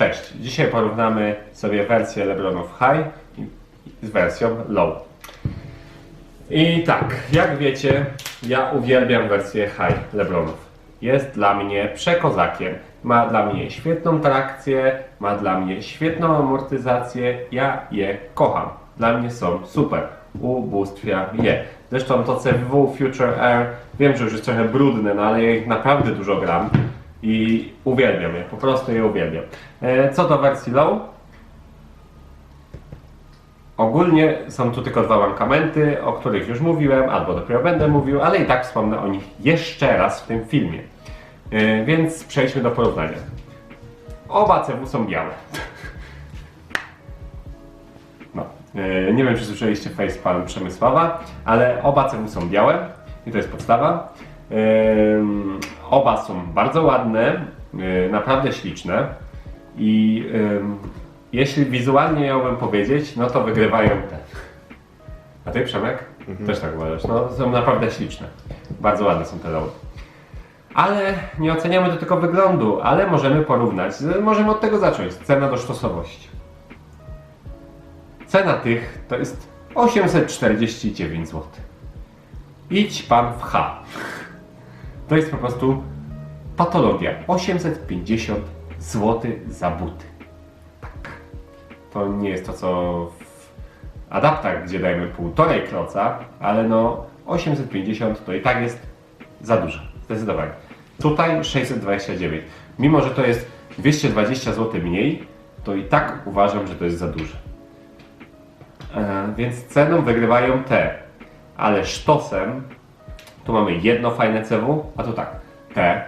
Cześć. Dzisiaj porównamy sobie wersję Lebronów High z wersją Low. I tak, jak wiecie, ja uwielbiam wersję High Lebronów. Jest dla mnie przekozakiem. Ma dla mnie świetną trakcję, ma dla mnie świetną amortyzację. Ja je kocham. Dla mnie są super. Ubóstwiam je. Zresztą to CW Future Air, wiem, że już jest trochę brudne, no ale ja ich naprawdę dużo gram i uwielbiam je, po prostu je uwielbiam. E, Co do wersji low, Ogólnie są tu tylko dwa mankamenty, o których już mówiłem, albo dopiero będę mówił, ale i tak wspomnę o nich jeszcze raz w tym filmie. Yy, więc przejdźmy do porównania. Oba CW są białe. No. Yy, nie wiem, czy słyszeliście facepalm Przemysława, ale oba CW są białe i to jest podstawa. Oba są bardzo ładne, yy, naprawdę śliczne i jeśli wizualnie miałbym powiedzieć, no to wygrywają te. A ty, Przemek? Też tak uważasz. No, są naprawdę śliczne. Bardzo ładne są te lowy. Ale nie oceniamy do tylko wyglądu, ale możemy porównać. Możemy od tego zacząć. Cena do sztosowości. Cena tych to jest 849 zł. Idź pan w H. To jest po prostu patologia. 850 zł za buty. Tak. To nie jest to, co w adaptach, gdzie dajemy półtorej kloca, ale no 850 to i tak jest za dużo. Zdecydowanie. Tutaj 629. Mimo, że to jest 220 zł mniej, to i tak uważam, że to jest za dużo. E, więc ceną wygrywają te. Ale sztosem tu mamy jedno fajne CW, a tu tak, te.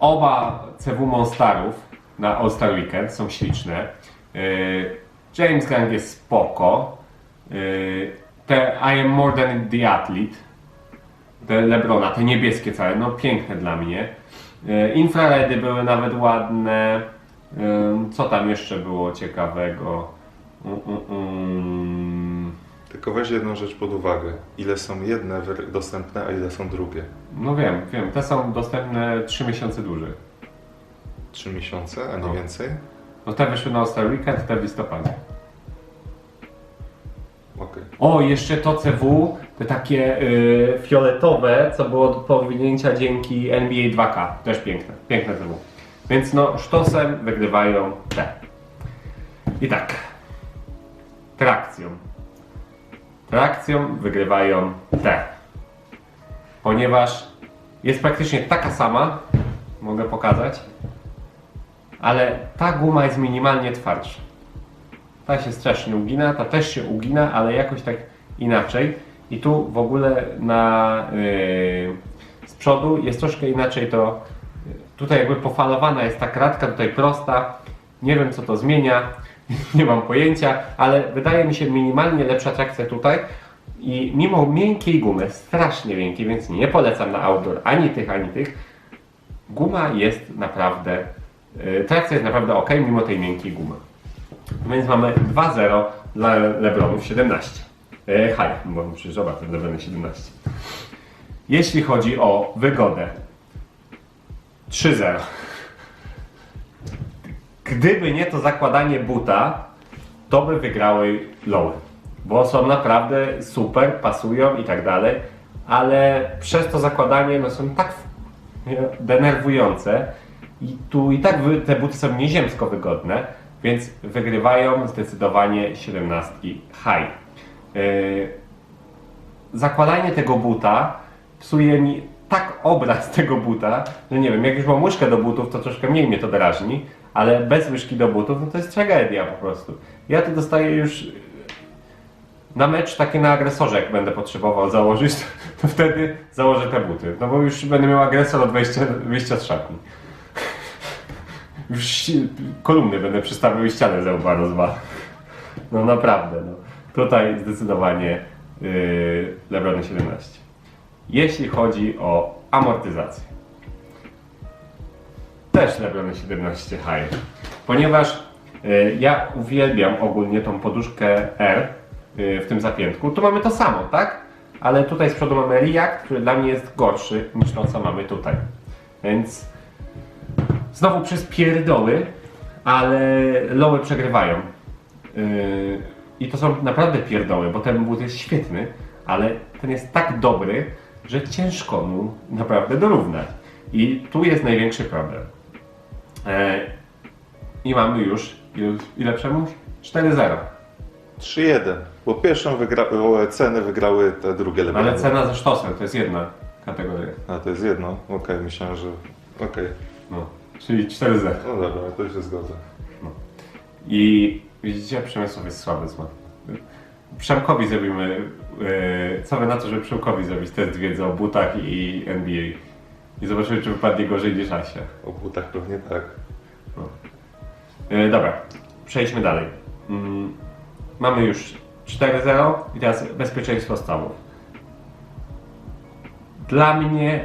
Oba CW Monstarów na All Star Weekend są śliczne. Yy, James Gang jest spoko. Yy, te I am more than the athlete. Te Lebrona, te niebieskie całe, no piękne dla mnie. Yy, infraredy były nawet ładne. Co tam jeszcze było ciekawego? Tylko weź jedną rzecz pod uwagę. Ile są jedne dostępne, a ile są drugie? No wiem, wiem. Te są dostępne 3 miesiące dłużej. Trzy miesiące, a nie No. więcej? No te wyszły na Star Weekend, te w listopadzie. Okej. O, jeszcze to CW, te takie y, fioletowe, co było do powinięcia dzięki NBA 2K. Też piękne, piękne CW. Więc no, sztosem wygrywają te. I tak. Trakcją. Trakcją wygrywają te. Ponieważ jest praktycznie taka sama, mogę pokazać, ale ta guma jest minimalnie twardsza. Ta się strasznie ugina, ta też się ugina, ale jakoś tak inaczej. I tu w ogóle na yy, z przodu jest troszkę inaczej to. Tutaj jakby pofalowana jest ta kratka, tutaj prosta. Nie wiem co to zmienia, nie mam pojęcia, ale wydaje mi się minimalnie lepsza trakcja tutaj. I mimo miękkiej gumy, strasznie miękkiej, więc nie polecam na outdoor ani tych, ani tych. Guma jest naprawdę, yy, trakcja jest naprawdę ok, mimo tej miękkiej gumy. Więc mamy 2-0 dla Lebronów 17. E, high, bo przecież oba te Lebrony 17. Jeśli chodzi o wygodę, 3-0. Gdyby nie to zakładanie buta, to by wygrały lowy. Bo są naprawdę super, pasują i tak dalej, ale przez to zakładanie no, są tak denerwujące i tu i tak te buty są nieziemsko wygodne, więc wygrywają zdecydowanie 17 high. Yy, zakładanie tego buta psuje mi tak obraz tego buta, że nie wiem, jak już mam łyżkę do butów, to troszkę mniej mnie to drażni, ale bez łyżki do butów, no to jest tragedia po prostu. Ja to dostaję już na mecz takie na agresorze, jak będę potrzebował założyć, to, to wtedy założę te buty. No bo już będę miał agresor od wejścia, wyjścia z szatni. Już kolumny będę przystawiał i ścianę ze łba rozwalę. No naprawdę, no. Tutaj zdecydowanie yy, Lebrony 17. Jeśli chodzi o amortyzację. Też Lebrony 17 high. Ponieważ y, ja uwielbiam ogólnie tą poduszkę R y, w tym zapiętku. Tu mamy to samo, tak? Ale tutaj z przodu mamy React, który dla mnie jest gorszy niż to, co mamy tutaj. Więc znowu przez pierdoły ale loły przegrywają. Yy, I to są naprawdę pierdoły, bo ten but jest świetny, ale ten jest tak dobry, że ciężko mu naprawdę dorównać. I tu jest największy problem. E, I mamy już, ile, ile przemuś? 4-0. 3-1. Bo pierwszą wygra... o, ceny wygrały te drugie lepiej. Ale cena ze sztosem to jest jedna kategoria. A to jest jedno? Okej, myślałem, że... Okej. No, czyli 4-0. No dobra, to się zgodzę. I widzicie, Przemysław jest słaby zła. Przemkowi zrobimy, yy, co wy na to, żeby Przemkowi zrobić test wiedzy o butach i NBA. I zobaczymy, czy wypadnie gorzej niż Asia. O butach pewnie tak. Yy, dobra, przejdźmy dalej. Mm, mamy już 4-0 i teraz bezpieczeństwo stawów. Dla mnie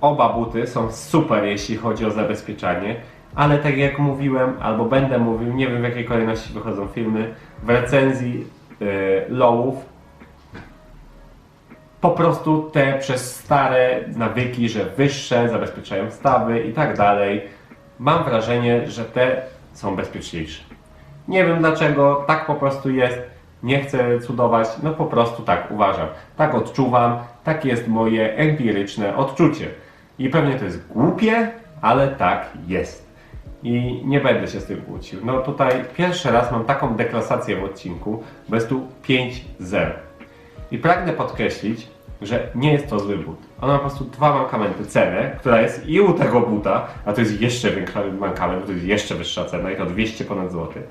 oba buty są super, jeśli chodzi o zabezpieczanie, ale tak jak mówiłem, albo będę mówił, nie wiem w jakiej kolejności wychodzą filmy, w recenzji yy, lowów po prostu te przez stare nawyki, że wyższe zabezpieczają stawy i tak dalej, mam wrażenie, że te są bezpieczniejsze. Nie wiem dlaczego, tak po prostu jest. Nie chcę cudować, no po prostu tak uważam. Tak odczuwam, takie jest moje empiryczne odczucie. I pewnie to jest głupie, ale tak jest. I nie będę się z tym kłócił. No tutaj pierwszy raz mam taką deklasację w odcinku, jest tu 5-0. I pragnę podkreślić, że nie jest to zły but. On ma po prostu dwa mankamenty. Cenę, która jest i u tego buta, a to jest jeszcze większy mankament, bo to jest jeszcze wyższa cena i to 200 ponad złoty.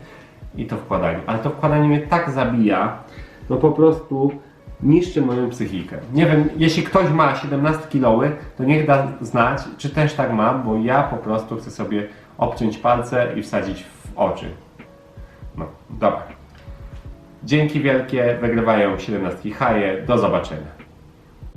I to wkładanie. Ale to wkładanie mnie tak zabija, no po prostu niszczy moją psychikę. Nie wiem, jeśli ktoś ma 17 kg, to niech da znać, czy też tak mam, bo ja po prostu chcę sobie obciąć palce i wsadzić w oczy. No, dobra. Dzięki wielkie, wygrywają 17 haje. Do zobaczenia.